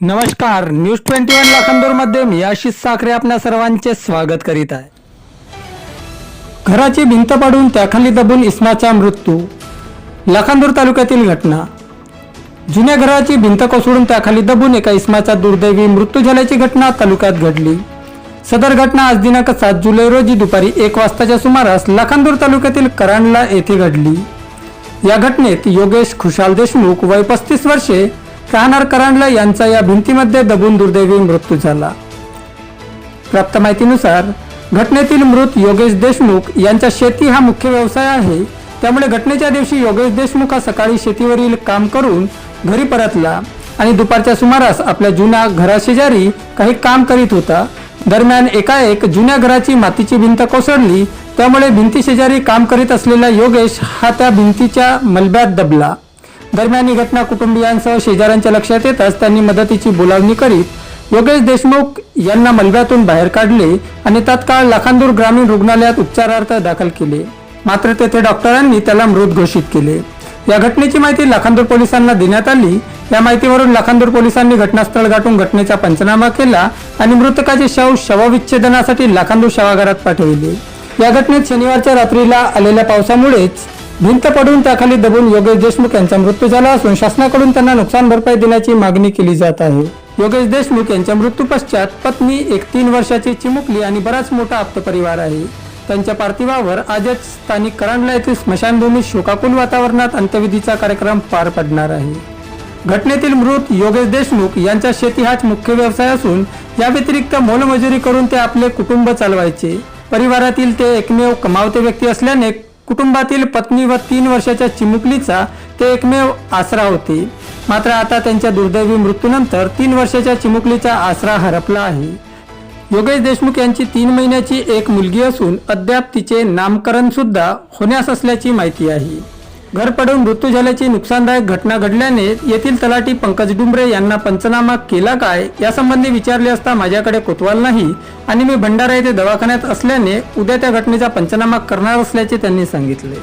नमस्कार news twenty one लाखांदूरमध्ये मी आशिष साखरे आपल्या सर्वांचे स्वागत करीत आहे. घराची भिंत पाडून त्याखाली दबून इस्माचा मृत्यू लाखांदूर तालुक्यातील घटना. जुन्या घराची भिंत कोसळून त्याखाली दबून एका इस्माचा दुर्दैवी मृत्यू झाल्याची घटना तालुक्यात घडली. सदर घटना आज दिनांक सात जुलै रोजी दुपारी एक वाजताच्या सुमारास लाखांदूर तालुक्यातील करांडला येथे घडली. या घटनेत योगेश खुशाल देशमुख वय पस्तीस वर्षे राहणार करांडला यांचा या भिंतीमध्ये दबून दुर्दैवी मृत्यू झाला. प्राप्त माहितीनुसार घटनेतील मृत योगेश देशमुख यांचा शेती हा मुख्य व्यवसाय आहे. त्यामुळे घटनेच्या दिवशी योगेश देशमुख हा सकाळी शेतीवरील काम करून घरी परतला आणि दुपारच्या सुमारास आपल्या जुन्या घराशेजारी काही काम करीत होता. दरम्यान एकाएक जुन्या घराची मातीची भिंत कोसळली. त्यामुळे भिंती शेजारी काम करीत असलेला योगेश हा त्या भिंतीच्या मलब्यात दबला. दरम्यान ही घटना कुटुंबियांसह शेजाऱ्यांच्या लक्षात येताच त्यांनी मदतीची बोलावणी करीत योगेश देशमुख यांना मलब्यातून बाहेर काढले आणि तत्काळ लाखांदूर ग्रामीण रुग्णालयात उपचारार्थ दाखल केले. मात्र तेथे डॉक्टरांनी त्याला मृत घोषित केले. या घटनेची माहिती लाखांदूर पोलिसांना देण्यात आली. या माहितीवरून लाखांदूर पोलिसांनी घटनास्थळ गाठून घटनेचा पंचनामा केला आणि मृतकाचे शव शवविच्छेदनासाठी लाखांदूर शवागारात पाठविले. या घटनेत शनिवारच्या रात्रीला आलेल्या पावसामुळेच भिंत पडून त्याखाली दबून योगेश देशमुख यांचा मृत्यू झाला असून शासनाकडून त्यांना नुकसान भरपाई देण्याची मागणी केली जात आहे. योगेश देशमुख यांच्या मृत्यू पश्चात पत्नी एक तीन वर्षाची चिमुकली आणि बराच मोठा आप्त परिवार आहे. त्यांच्या पार्थिवावर आजच स्थानिक करांडला येथील स्मशानभूमीत शोकाकुल वातावरणात अंत्यविधीचा कार्यक्रम पार पडणार आहे. घटनेतील मृत योगेश देशमुख यांचा शेती हाच मुख्य व्यवसाय असून या व्यतिरिक्त मोलमजुरी करून ते आपले कुटुंब चालवायचे. परिवारातील ते एकमेव कमावते व्यक्ती असल्याने कुटुंबातील पत्नी व तीन वर्षाच्या चिमुकलीचा ते एकमेव आसरा होते. मात्र आता त्यांच्या दुर्दैवी मृत्यूनंतर तीन वर्षाच्या चिमुकलीचा आसरा हरपला आहे. योगेश देशमुख यांची तीन महिन्याची एक मुलगी असून अद्याप तिचे नामकरण सुद्धा होण्यास असल्याची माहिती आहे. घर पडून मृत्यू झाल्याची नुकसानदायक घटना घडल्याने येथील तलाठी पंकज डुंबरे यांना पंचनामा केला काय यासंबंधी विचारले असता माझ्याकडे कोतवाल नाही आणि मी भंडारा येथे दवाखान्यात असल्याने उद्या त्या घटनेचा पंचनामा करणार असल्याचे त्यांनी सांगितले.